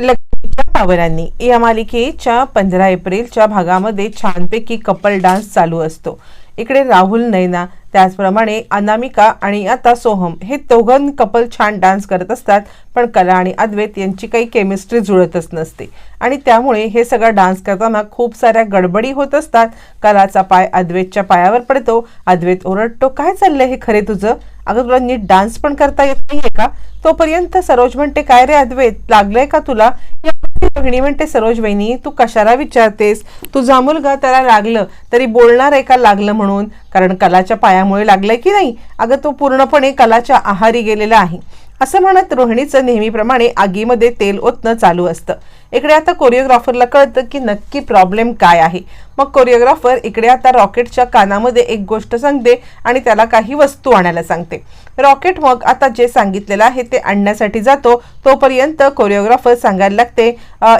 लक्ष्मीच्या पावरांनी या मालिकेच्या पंधरा एप्रिलच्या भागामध्ये छानपैकी कपल डान्स चालू असतो. इकडे राहुल नैना त्याचप्रमाणे अनामिका आणि आता सोहम हे दोघं कपल छान डान्स करत असतात पण कला आणि अद्वैत यांची काही केमिस्ट्री जुळतच नसते. आणि त्यामुळे हे सगळं डान्स करताना खूप साऱ्या गडबडी होत असतात. कलाचा पाय अद्वैतच्या पायावर पडतो. अद्वैत ओरडतो काय चाललंय हे खरे तुझं? अगं तुला नीट डान्स पण करता येत नाहीये का? तोपर्यंत सरोज म्हणते काय रे अद्वैत? लागलंय का तुला? या बहिणी म्हणते सरोज बहिणी तू कशाला विचारतेस? तुझा मुलगा त्याला लागलं तरी बोलणार आहे का लागलं म्हणून? कारण कलाच्या पायामुळे लागलंय की नाही? अगं तो पूर्णपणे कलाच्या आहारी गेलेला आहे. असं म्हणत रोहिणीचं नेहमीप्रमाणे आगीमध्ये तेल ओतणं चालू असतं. इकडे आता कोरिओग्राफरला कळतं की नक्की प्रॉब्लेम काय आहे. मग कोरिओग्राफर इकडे आता रॉकेटच्या कानामध्ये एक गोष्ट सांगते आणि त्याला काही वस्तू आणायला सांगते. रॉकेट मग आता जे सांगितलेलं आहे ते आणण्यासाठी जातो. तोपर्यंत कोरिओग्राफर सांगायला लागते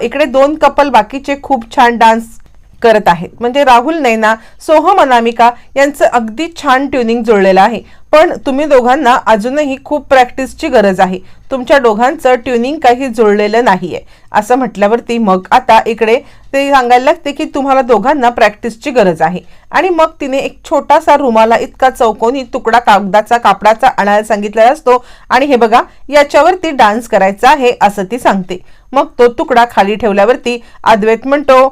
इकडे दोन कपल बाकीचे खूप छान डान्स करत आहेत. म्हणजे राहुल नैना सोहम अनामिका यांचं अगदी छान ट्युनिंग जुळलेलं आहे. पण तुम्ही दोघांना अजूनही खूप प्रॅक्टिसची गरज आहे. तुमच्या दोघांचं ट्युनिंग काही जुळलेलं नाहीये. असं म्हटल्यावरती मग आता इकडे ते सांगायला लागते की तुम्हाला दोघांना प्रॅक्टिसची गरज आहे. आणि मग तिने एक छोटासा रुमाला इतका चौकोनी तुकडा कागदाचा कापडाचा आणायला सांगितलेला असतो आणि हे बघा याच्यावरती डान्स करायचा आहे असं ती सांगते. मग तो तुकडा खाली ठेवल्यावरती अद्वैत म्हणतो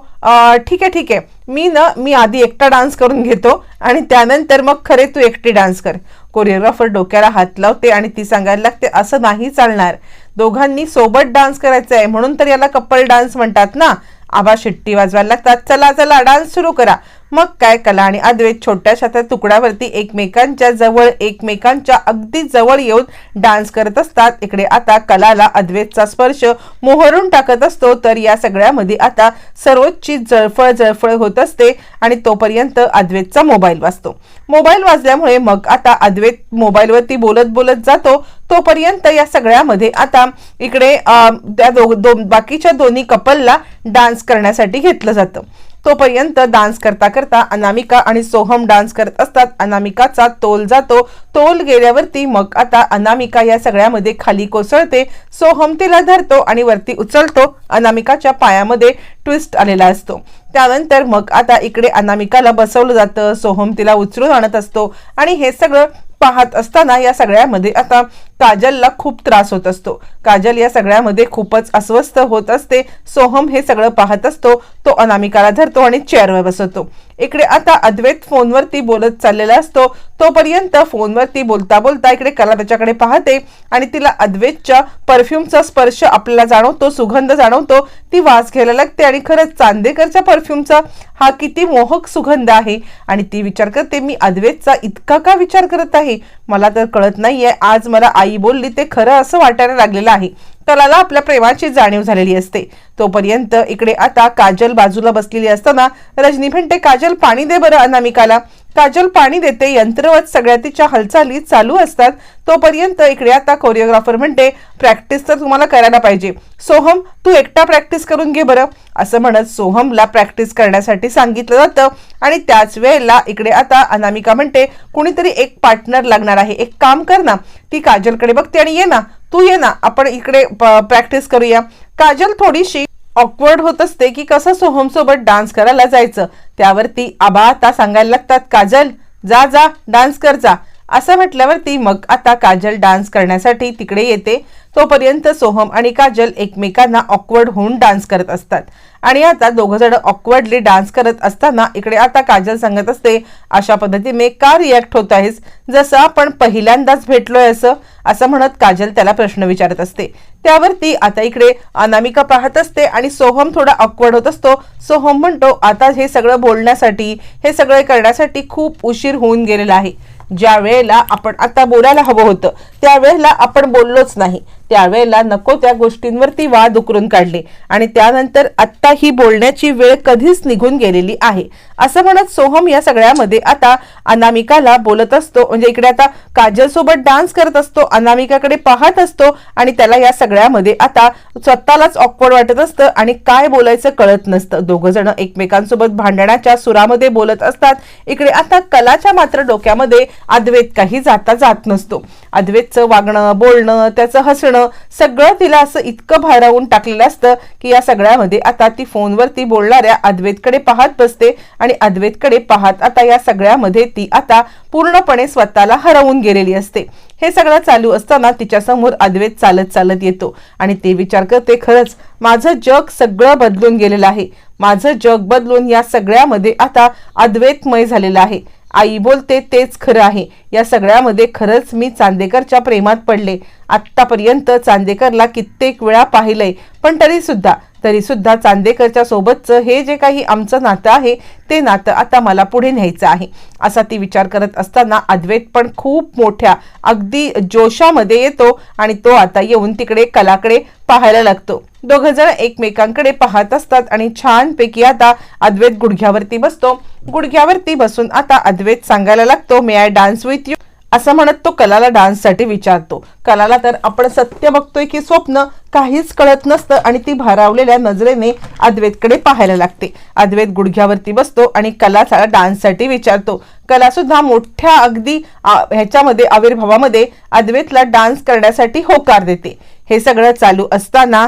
ठीक आहे ठीक आहे. मी ना मी आधी एकटा डान्स करून घेतो आणि त्यानंतर मग खरे तू एकटी डान्स कर. कोरिओग्राफर डोक्याला हात लावते आणि ती सांगायला लागते असं नाही चालणार. दोघांनी सोबत डान्स करायचा आहे. म्हणून तर याला कपल डान्स म्हणतात ना. आबा शिट्टी वाजवायला लागतात. चला चला डान्स सुरू करा. मग काय कला? आणि अद्वैत छोट्याशा त्या तुकड्यावरती एकमेकांच्या जवळ एकमेकांच्या अगदी जवळ येऊन डान्स करत असतात. इकडे आता कलाला अद्वैतचा स्पर्श मोहरून टाकत असतो. तर या सगळ्यामध्ये आता सर्वोच्ची जळफळ जळफळ होत असते आणि तोपर्यंत अद्वैतचा मोबाईल वाजतो. मोबाईल वाजल्यामुळे मग आता अद्वैत मोबाईलवरती बोलत बोलत जातो. तोपर्यंत या सगळ्यामध्ये आता इकडे त्या दो, दो बाकीच्या दोन्ही कपलला डान्स करण्यासाठी घेतलं जातं. तोपर्यंत डान्स करता करता अनामिका आणि सोहम डान्स करत असतात. अनामिकाचा तोल जातो. तोल गेल्यावरती मग आता अनामिका या सगळ्यामध्ये खाली कोसळते. सोहम तिला धरतो आणि वरती उचलतो. अनामिकाच्या पायामध्ये ट्विस्ट आलेला असतो. त्यानंतर मग आता इकडे अनामिकाला बसवलं जातं. सोहम तिला उचलून आणत असतो. आणि हे सगळं पाहत असताना या सगळ्यामध्ये आता काजलला खूप त्रास होत असतो. काजल या सगळ्यामध्ये खूपच अस्वस्थ होत असते. सोहम हे सगळं पाहत असतो. तो अनामिकाला धरतो आणि चेअरवर बसवतो. इकडे आता अद्वैत फोनवरती बोलत चाललेला असतो. तोपर्यंत फोनवरती बोलता बोलता इकडे कला त्याच्याकडे पाहते आणि तिला अद्वैतच्या परफ्यूमचा स्पर्श आपल्याला जाणवतो सुगंध जाणवतो. ती वास घ्यायला लागते आणि खरंच चांदेकरच्या परफ्यूमचा हा किती मोहक सुगंध आहे. आणि ती विचार करते मी अद्वैतचा इतका का विचार करत आहे? मला तर कळत नाहीये. आज मला आई बोलली ते खरं असं वाटायला लागलेलं आहे. कलाला आपल्या प्रेमाची जाणीव झालेली असते. तोपर्यंत इकडे आता काजल बाजूला बसलेली असताना रजनी म्हणते काजल पाणी दे बरं अनामिकाला. काजल पाणी देते यंत्रवत सगळ्या तिच्या हालचाली चालू असतात तोपर्यंत इकडे आता कोरिओग्राफर म्हणते प्रॅक्टिस तर तुम्हाला करायला पाहिजे. सोहम तू एकटा प्रॅक्टिस करून घे बरं. असं म्हणत सोहमला प्रॅक्टिस करण्यासाठी सांगितलं जातं आणि त्याच वेळेला इकडे आता अनामिका म्हणते कुणीतरी एक पार्टनर लागणार आहे. एक काम कर ना. ती काजलकडे बघते आणि ये ना. तू ये ना. आपण इकडे प्रॅक्टिस करूया. काजल थोडीशी ऑकवर्ड होत असते की कसं सोहम सोबत डान्स करायला जायचं? त्यावरती आबा आता सांगायला लागतात काजल जा जा डान्स कर जा. असं म्हटल्यावरती मग आता काजल डान्स करण्यासाठी तिकडे येते. तोपर्यंत सोहम आणि काजल एकमेकांना ऑकवर्ड होऊन डान्स करत असतात. आणि आता दोघं जण ऑकवर्डली डान्स करत असताना इकडे आता काजल सांगत असते अशा पद्धतीने का रिॲक्ट होत आहेस? जसं आपण पहिल्यांदाच भेटलोय असं असं म्हणत काजल त्याला प्रश्न विचारत असते. त्यावरती आता इकडे अनामिका पाहत असते आणि सोहम थोडा ऑकवर्ड होत असतो. सोहम म्हणतो आता हे सगळं बोलण्यासाठी हे सगळं करण्यासाठी खूप उशीर होऊन गेलेला आहे. ज्या वेळेला आपण आता बोलायला हवं होतं त्यावेळेला आपण बोललोच नाही. त्यावेळेला नको त्या गोष्टींवरती वाद उकरून काढले. आणि त्यानंतर आत्ता ही बोलण्याची वेळ कधीच निघून गेलेली आहे. असं म्हणत सोहम या सगळ्यामध्ये आता अनामिकाला बोलत असतो. म्हणजे इकडे आता काजल सोबत डान्स करत असतो. अनामिकाकडे पाहत असतो. आणि त्याला या सगळ्यामध्ये आता स्वतःलाच ऑकवर्ड वाटत असतं. आणि काय बोलायचं कळत नसतं. दोघं जण एकमेकांसोबत भांडणाच्या सुरामध्ये बोलत असतात. इकडे आता कलाच्या मात्र डोक्यामध्ये अद्वैत काही जाता जात नसतो. अद्वैतचं वागणं बोलणं त्याचं हसणं बोलणं सगळं तिला असं इतकं भारावून टाकलेलं असतं की या सगळ्यामध्ये आता ती फोनवरती बोलणाऱ्या अद्वैतकडे पाहत बसते आणि अद्वैतकडे पाहत आता या सगळ्यामध्ये ती आता पूर्णपणे स्वतःला हरवून गेलेली असते. हे सगळं चालू असताना तिच्यासमोर अद्वेत अद्वैत चालत चालत येतो आणि ते विचार करते खरंच माझं जग सगळं बदलून गेलेलं आहे. माझं जग बदलून या सगळ्यामध्ये आता अद्वैतमय झालेलं आहे. आई बोलते तेच खरं आहे. या सगळ्यामध्ये खरंच मी चांदेकरच्या प्रेमात पडले. आत्तापर्यंत चांदेकरला कित्येक वेळा पाहिलंय पण तरीसुद्धा तरीसुद्धा तरी सुद्धा चांदेकरच्या सोबतचं हे जे काही आमचं नातं आहे ते नातं आता मला पुढे न्यायचं आहे असा ती विचार करत असताना अद्वैत पण खूप मोठ्या अगदी जोशामध्ये येतो आणि तो आता येऊन तिकडे कलाकडे पाहायला लागतो. दोघ जण एकमेकांकडे पाहत असतात आणि छानपैकी आता अद्वैत गुडघ्यावरती बसतो. गुडघ्यावरती बसून आता अद्वैत सांगायला लागतो may I dance with you असं म्हणत तो कलाला डान्ससाठी विचारतो. कलाला तर आपण सत्य बघतोय की स्वप्न काहीच कळत नसतं आणि ती भारावलेल्या नजरेने अद्वैतकडे पाहायला लागते. अद्वैत गुडघ्यावरती बसतो आणि कलाचा डान्ससाठी विचारतो. कला सुद्धा मोठ्या अगदी ह्याच्यामध्ये आविर्भावामध्ये अद्वैतला डान्स करण्यासाठी होकार देते. हे सगळं चालू असताना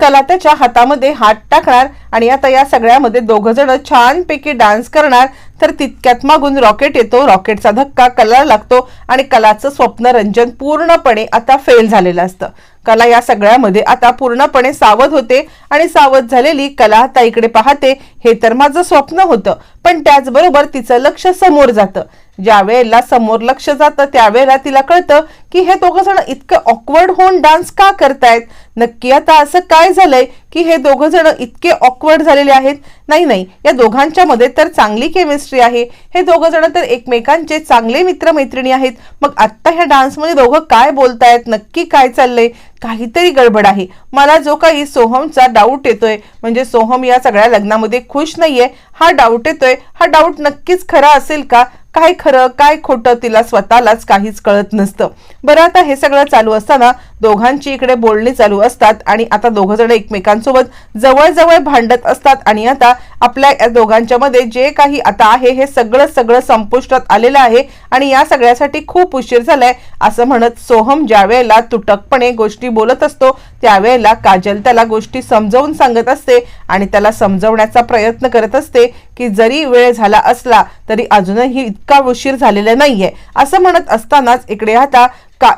कला त्याच्या हातामध्ये हात टाकणार आणि आता या सगळ्यामध्ये दोघ जण छानपैकी डान्स करणार तर तितक्यात मागून रॉकेट येतो. रॉकेटचा धक्का कलाला लागतो आणि कलाचं स्वप्न रंजन पूर्णपणे आता फेल झालेलं असतं. कला या सगळ्यामध्ये आता पूर्णपणे सावध होते आणि सावध झालेली कला आता इकडे पाहते. हे तर माझं स्वप्न होतं पण त्याचबरोबर तिचं लक्ष समोर जातं. ज्या वेळेला समोर लक्ष जातं त्यावेळेला तिला कळतं की हे दोघं जण इतकं ऑकवर्ड होऊन डान्स का करतायत? नक्की आता असं काय झालंय की हे दोघं जण इतके ऑकवर्ड झालेले आहेत? नाही नाही. या दोघांच्या मध्ये तर चांगली केमिस्ट्री आहे. हे दोघं जण तर एकमेकांचे चांगले मित्रमैत्रिणी आहेत. मग आत्ता ह्या डान्समध्ये दोघं काय बोलतायत? नक्की काय चाललंय? काहीतरी गडबड आहे. मला जो काही सोहमचा डाऊट येतोय म्हणजे सोहम या सगळ्या लग्नामध्ये खुश नाहीये हा डाऊट येतोय. हा डाऊट नक्कीच खरा असेल का? काय खरं काय खोटं तिला स्वतःलाच काहीच कळत नसतं. बरं आता हे सगळं चालू असताना दोघांची इकडे बोलणी चालू असतात आणि आता दोघं जण एकमेकांसोबत जवळजवळ भांडत असतात आणि आता आपल्या या दोघांच्या मध्ये जे काही आता आहे हे सगळं सगळं संपुष्टात आलेलं आहे आणि या सगळ्यासाठी खूप उशीर झालाय असं म्हणत सोहम ज्या वेळेला तुटकपणे गोष्टी बोलत असतो त्यावेळेला काजल त्याला गोष्टी समजावून सांगत असते आणि त्याला समजवण्याचा प्रयत्न करत असते की जरी वेळ झाला असला तरी अजूनही इतका उशीर झालेला नाहीये असं म्हणत असतानाच इकडे आता का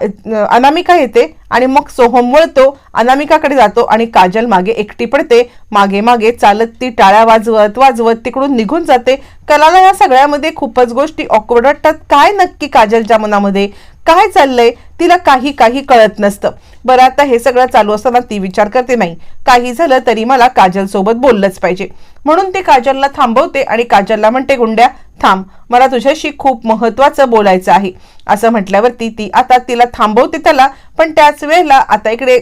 अनामिका येते आणि मग सोहम वळतो अनामिकाकडे जातो आणि काजल मागे एकटी पडते मागे मागे चालत ती टाळ्या वाजवत वाजवत तिकडून निघून जाते. कलाला या सगळ्यामध्ये खूपच गोष्टी ऑकवर्ड वाटतात. काय नक्की काजलच्या मनामध्ये? काय चाललंय? तिला काही काही कळत नसतं. बरं आता हे सगळं चालू असताना ती विचार करते नाही काही झालं तरी मला काजल सोबत बोललंच पाहिजे. म्हणून ती काजलला थांबवते आणि काजलला म्हणते गुंड्या थांब मला तुझ्याशी खूप महत्वाचं बोलायचं आहे. असं म्हटल्यावरती ती आता तिला थांबवते त्याला पण त्याच वेळेला आता इकडे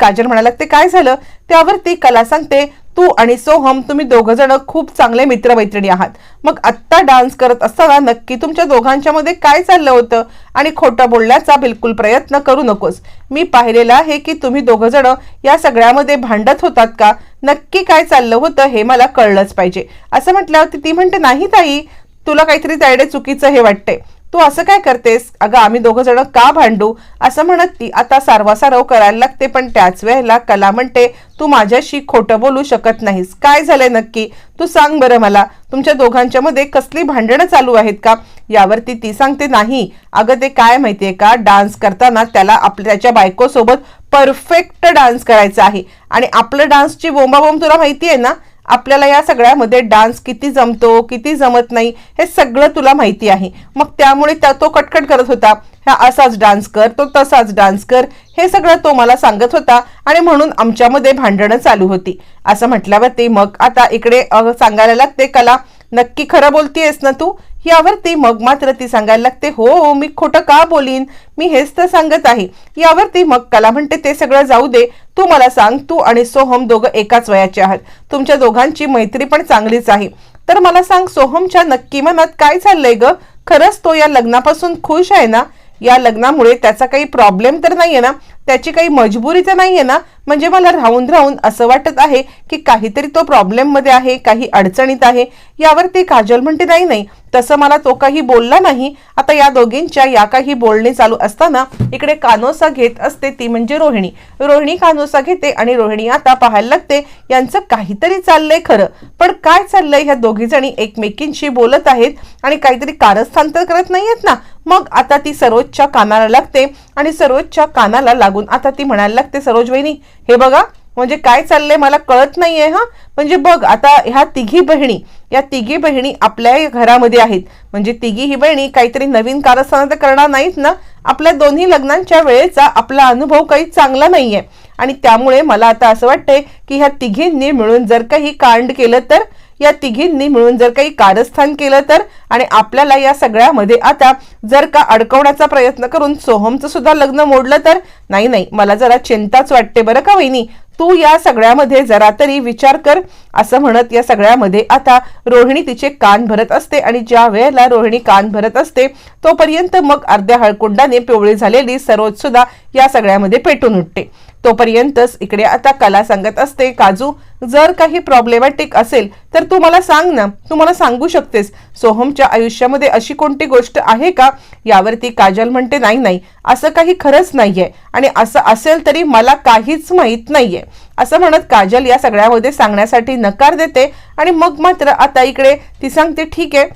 काजल म्हणायला ते काय झालं? त्यावरती कला सांगते तू आणि सोहम तुम्ही दोघ जण खूप चांगले मित्रमैत्रिणी आहात. मग आत्ता डान्स करत असताना नक्की तुमच्या दोघांच्या मध्ये काय चाललं होतं? आणि खोटं बोलण्याचा बिलकुल प्रयत्न करू नकोस. मी पाहिलेलं आहे की तुम्ही दोघ जण या सगळ्यामध्ये भांडत होतात का? नक्की काय चाललं होतं हे मला कळलंच पाहिजे. असं म्हटल्यावरती ती म्हणते नाही ताई तुला काहीतरी त्याडे चुकीचं हे वाटते तू असं काय करतेस? अगं आम्ही दोघं जण का भांडू? असं म्हणत ती आता सारवासारव करायला लागते पण त्याच वेळेला कला म्हणते तू माझ्याशी खोटं बोलू शकत नाहीस. काय झालंय नक्की? तू सांग बरं मला. तुमच्या दोघांच्या मध्ये कसली भांडणं चालू आहेत का? यावरती ती सांगते नाही. अगं ते काय माहितीये का? डान्स करताना त्याला आपल्या त्याच्या बायकोसोबत परफेक्ट डान्स करायचा आहे. आणि आपलं डान्सची बोंबाबोंब तुला माहिती आहे ना? आपल्याला या सगळ्यामध्ये डान्स किती जमतो किती जमत नाही हे सगळं तुला माहिती आहे. मग त्यामुळे त्या तो कटकट करत होता. हा असाच डान्स कर तो तसाच डान्स कर हे सगळं तो मला सांगत होता आणि म्हणून आमच्यामध्ये भांडणं चालू होती. असं म्हटल्यावरती मग आता इकडे सांगायला लागते कला. नक्की खरं बोलतीयस ना तू? यावरती मग मात्र ती सांगायला लागते हो मी खोटं का बोलीन? मी हेच तर सांगत आहे. यावरती मग कला म्हणते ते सगळं जाऊ दे तू मला सांग तू आणि सोहम दोघं एकाच वयाचे आहात. तुमच्या दोघांची मैत्री पण चांगलीच आहे. तर मला सांग सोहमच्या नक्की मनात काय चाललंय ग? खरंच तो या लग्नापासून खुश आहे ना? या लग्नामुळे त्याचा काही प्रॉब्लेम तर नाहीये ना? त्याची काही मजबुरी तर आहे ना? म्हणजे मला राहून राहून असं वाटत आहे की काहीतरी तो प्रॉब्लेममध्ये आहे काही अडचणीत आहे. यावर ती काजल म्हणते नाही नाही तसं मला तो काही बोलला नाही. आता या दोघींच्या या काही बोलणे चालू असताना इकडे कानोसा घेत असते ती म्हणजे रोहिणी. रोहिणी कानोसा घेते आणि रोहिणी आता पाहायला लागते यांचं काहीतरी चाललंय खरं. पण काय चाललंय? ह्या दोघी जणी एकमेकींशी बोलत आहेत आणि काहीतरी कारस्थान तर करत नाहीयेत ना? मग आता ती सरोजच्या कानाला लागते आणि सरोजच्या कानाला लागून आता ती म्हणायला लागते सरोज वहिनी हे बघा म्हणजे काय चाललंय मला कळत नाहीये हा? म्हणजे बघ आता ह्या तिघी बहिणी या तिघी बहिणी आपल्या घरामध्ये आहेत. म्हणजे तिघी ही बहिणी काहीतरी नवीन कारस्थान तर करणार नाहीत ना? आपल्या दोन्ही लग्नांच्या वेळेचा आपला अनुभव काही चांगला नाहीये. आणि त्यामुळे मला आता असं वाटतंय की ह्या तिघींनी मिळून जर काही कांड केलं तर या तिघींनी मिळून जर काही कारस्थान केलं तर? आणि आपल्याला या सगळ्यामध्ये आता जर का अडकवण्याचा प्रयत्न करून सोहमचं सुद्धा लग्न मोडलं तर? नाही नाही. मला जरा चिंताच वाटते बरं का वहिनी? तू या सगळ्यामध्ये जरा तरी विचार कर. असं म्हणत या सगळ्यामध्ये आता रोहिणी तिचे कान भरत असते आणि ज्या वेळेला रोहिणी कान भरत असते तोपर्यंत मग अर्ध्या हळकुंडाने पिवळी झालेली सरोज सुद्धा या सगळ्यामध्ये पेटून उठते. तोपर्यंतच इकडे आता कला सांगत असते. काजू जर काही प्रॉब्लेमॅटिक असेल तर तू मला सांग ना. तू मला सांगू शकतेस. सोहमच्या आयुष्यामध्ये अशी कोणती गोष्ट आहे का? यावरती काजल म्हणते नाही नाही. असं काही खरंच नाहीये. आणि असं असेल तरी मला काहीच माहीत नाहीये. असं म्हणत काजल या सगळ्यामध्ये सांगण्यासाठी नकार देते. आणि मग मात्र आता इकडे ती सांगते ठीक आहे.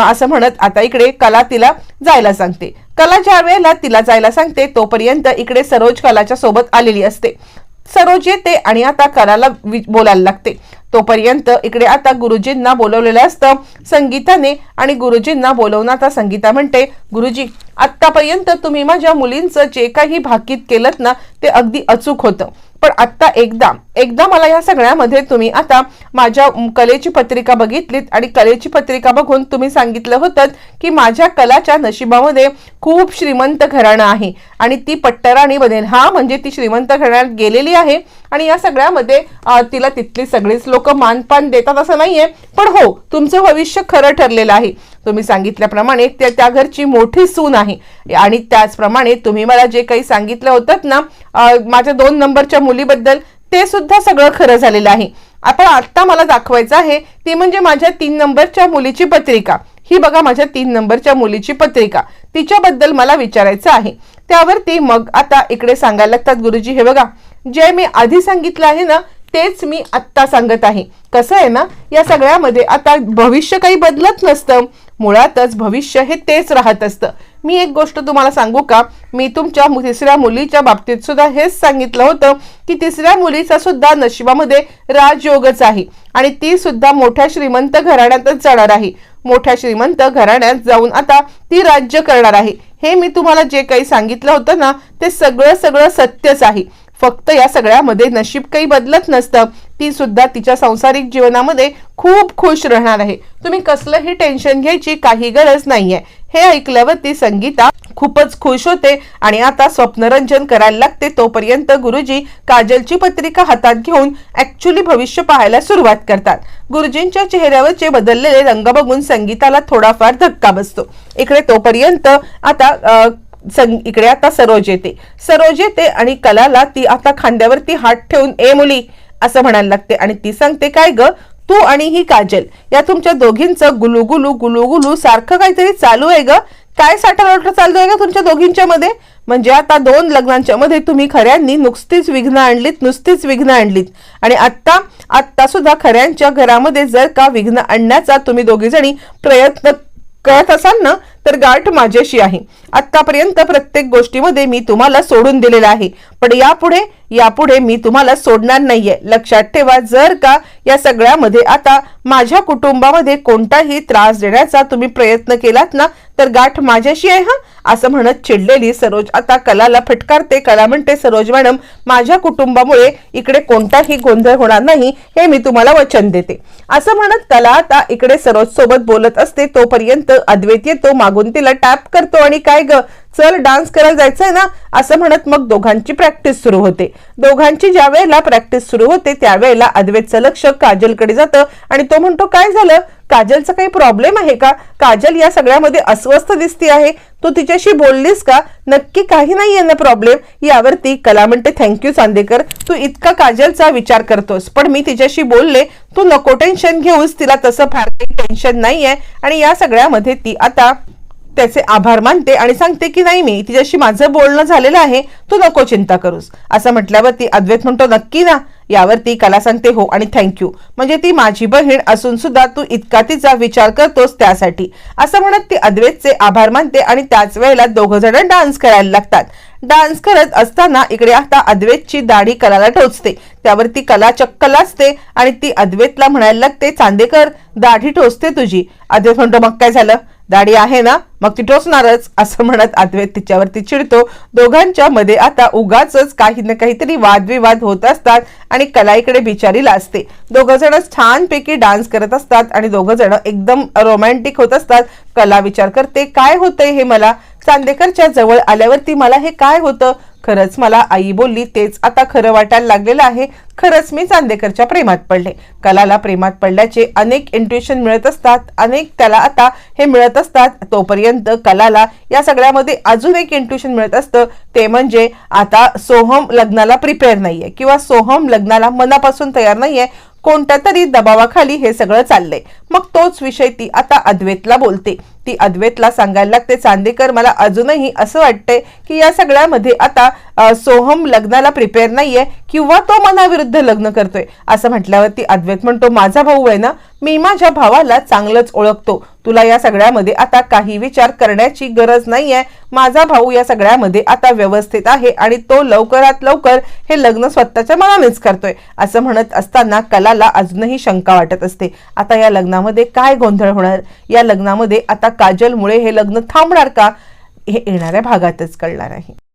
असं म्हणत आता इकडे कला तिला जायला सांगते. कला ज्या वेळेला तिला जायला सांगते तोपर्यंत इकडे सरोज कलाच्या सोबत आलेली असते. सरोज येते आणि आता कलाला वि- बोलायला लागते. तोपर्यंत इकडे आता गुरुजींना बोलवलेलं असतं संगीताने. आणि गुरुजींना बोलवून आता संगीता म्हणते गुरुजी आत्तापर्यंत तुम्ही माझ्या मुलींचं जे काही भाकीत केलं ना ते अगदी अचूक होतं. पण आत्ता एकदा एकदा मला या सगळ्यामध्ये तुम्ही आता माझ्या कलेची पत्रिका बघितलीत आणि कलेची पत्रिका बघून तुम्ही सांगितलं होतं की माझ्या कलाच्या नशिबामध्ये खूप श्रीमंत घराणं आहे. आणि ती पट्टराणी बनेल. हा म्हणजे ती श्रीमंत घराण्यात गेलेली आहे. आणि या सगळ्यामध्ये तिला तिथली सगळीच लोक मानपान देतात असं नाहीये. पण हो तुमचं भविष्य खरं ठरलेलं आहे. तुम्ही सांगितल्याप्रमाणे त्या त्या घरची मोठी सून आहे. आणि त्याचप्रमाणे तुम्ही मला जे काही सांगितलं होतं ना माझ्या दोन नंबरच्या मुलीबद्दल ते सुद्धा सगळं खरं झालेलं आहे. आपण आत्ता मला दाखवायचं आहे ती म्हणजे माझ्या तीन नंबरच्या मुलीची पत्रिका. ही बघा माझ्या तीन नंबरच्या मुलीची पत्रिका. तिच्याबद्दल मला विचारायचं आहे. त्यावरती मग आता इकडे सांगायला लागतात गुरुजी हे बघा. जे मी आधी सांगितलं आहे ना तेच मी आत्ता सांगत आहे. कसं आहे ना या सगळ्यामध्ये आता भविष्य काही बदलत नसतं. मुळातच भविष्य हे तेच राहत असतं. मी एक गोष्ट तुम्हाला सांगू का? मी तुमच्या तिसऱ्या मुलीच्या बाबतीत सुद्धा हेच सांगितलं होतं की तिसऱ्या मुलीचा सुद्धा नशिबामध्ये राजयोगच आहे आणि ती सुद्धा मोठ्या श्रीमंत घराण्यातच जाणार आहे. मोठ्या श्रीमंत घराण्यात जाऊन आता ती राज्य करणार आहे. हे मी तुम्हाला जे काही सांगितलं होतं ना ते सगळं सगळं सत्यच आहे. फक्त या सगळ्यामध्ये नशीब काही बदलत नसतं. ती सुद्धा तिच्या सांसारिक जीवनामध्ये खूप खुश राहणार आहे. तुम्ही कसलंही टेन्शन घ्यायची काही गरज नाहीये. हे ऐकल्यावर ती संगीता खूपच खुश होते आणि आता स्वप्नरंजन करायला लागते. तोपर्यंत गुरुजी काजलची पत्रिका हातात घेऊन ऍक्च्युली भविष्य पाहायला सुरुवात करतात. गुरुजींच्या चेहऱ्यावरचे बदललेले रंग बघून संगीताला थोडाफार धक्का बसतो. इकडे तोपर्यंत आता अं, इकडे आता सरोज येते. सरोज येते आणि कलाला ती आता खांद्यावरती हात ठेवून ए मुली असं म्हणायला लागते. आणि ती सांगते काय ग तू आणि ही काजल या तुमच्या दोघींचं गुलुगुलू गुलुगुलू सारखं काहीतरी चालू आहे ग? काय साठा चालू आहे का तुमच्या दोघींच्या मध्ये? म्हणजे आता दोन लग्नांच्या मध्ये तुम्ही खऱ्यांनी नुसतीच विघ्न आणलीत नुसतीच विघ्न आणलीत. आणि आत्ता आत्ता सुद्धा खऱ्यांच्या घरामध्ये जर का विघ्न आणण्याचा तुम्ही दोघी जणी प्रयत्न करत असाल ना तर गाठ माझ्याशी आहे. आतापर्यंत प्रत्येक गोष्टीमध्ये मी तुम्हाला सोडून दिलेलं आहे. पण यापुढे यापुढे मी तुम्हाला सोडणार नाहीये. लक्षात ठेवा जर का या सगळ्यामध्ये आता माझ्या कुटुंबामध्ये कोणताही त्रास देण्याचा तुम्ही प्रयत्न केलात ना तर गाठ माझ्याशी आहे हा? असं म्हणत चिडलेली सरोज आता कलाला फटकारते. कला म्हणते सरोज मॅडम माझ्या कुटुंबामुळे इकडे कोणताही गोंधळ होणार नाही हे मी तुम्हाला वचन देते. असं म्हणत कला आता इकडे सरोज सोबत बोलत असते. तोपर्यंत अद्वैत येतो मागून तिला टॅप करतो आणि काय ग? चल डान्स करायला जायचंय ना? असं म्हणत मग दोघांची प्रॅक्टिस सुरू होते. दोघांची ज्या वेळेला प्रॅक्टिस सुरू होते त्यावेळेला अद्वैतचं लक्ष काजलकडे जातं आणि तो म्हणतो काय झालं? काजलचा काही प्रॉब्लेम आहे का? काजल या सगळ्यामध्ये अस्वस्थ दिसती आहे. तू तिच्याशी बोललीस का? नक्की काही नाही ना प्रॉब्लेम यावरती कला म्हणते थँक्यू चांदेकर. तू इतका काजलचा विचार करतोस. पण मी तिच्याशी बोलले. तू नको टेन्शन घेऊस. तिला तसं फार काही टेन्शन नाहीये. आणि या सगळ्यामध्ये ती आता त्याचे आभार मानते आणि सांगते की नाही मी तिच्याशी माझं बोलणं झालेलं आहे तू नको चिंता करूस. असं म्हटल्यावरती अद्वैत म्हणतो नक्की ना. यावरती कला सांगते हो आणि थँक्यू म्हणजे ती माझी बहीण असून सुद्धा तू इतका तिचा विचार करतोस त्यासाठी. असं म्हणत ती अद्वैतचे आभार मानते आणि त्याच वेळेला दोघं जण डान्स करायला लागतात. डान्स करत असताना इकडे आता अद्वैतची दाढी कलाला टोचते. त्यावरती कला चक्क असते आणि ती अद्वैतला म्हणायला लागते चांदेकर दाढी टोचते तुझी. अद्वैत म्हणतो मग काय झालं? दाढी आहे ना? मग ती टोचणारच असं म्हणत अद्वैत तिच्यावरती चिडतो. दोघांच्या मध्ये आता उगाच काही ना काहीतरी वादविवाद होत असतात आणि कला इकडे बिचारीला असते. दोघं जण छानपैकी डान्स करत असतात आणि दोघ जण एकदम रोमॅन्टिक होत असतात. कला विचार करते काय होतंय हे मला? चांदेकरच्या जवळ आल्यावरती मला हे काय होतं? खरंच मला आई बोलली तेच आता खरं वाटायला लागलेलं आहे. खरंच मी चांदेकरच्या प्रेमात पडले. कलाला प्रेमात पडल्याचे अनेक इंट्युशन मिळत असतात अनेक त्याला आता हे मिळत असतात. तोपर्यंत कलाला या सगळ्यामध्ये अजून एक इंट्युशन मिळत असतं. ते म्हणजे आता सोहम लग्नाला प्रिपेअर नाहीये किंवा सोहम लग्नाला मनापासून तयार नाहीये. कोणत्या तरी दबावाखाली हे सगळं चाललंय. मग तोच विषय ती आता अद्वैतला बोलते. ती अद्वैतला सांगायला लागते चांदेकर मला अजूनही असं वाटतंय की या सगळ्यामध्ये आता सोहम लग्नाला प्रिपेअर नाहीये किंवा तो मनाविरुद्ध लग्न करतोय. असं म्हटल्यावरती अद्वैत म्हणतो माझा भाऊ आहे ना मी माझ्या भावाला चांगलंच ओळखतो. तुला या सगळ्यामध्ये आता काही विचार करण्याची गरज नाहीये. माझा भाऊ या सगळ्यामध्ये आता व्यवस्थित आहे आणि तो लवकरात लवकर हे लग्न स्वतःच्या मनानेच करतोय. असं म्हणत असताना कलाला अजूनही शंका वाटत असते. आता या लग्नामध्ये काय गोंधळ होणार? या लग्नामध्ये आता काजलमुळे हे लग्न थांबणार का? हे येणाऱ्या भागातच कळणार आहे.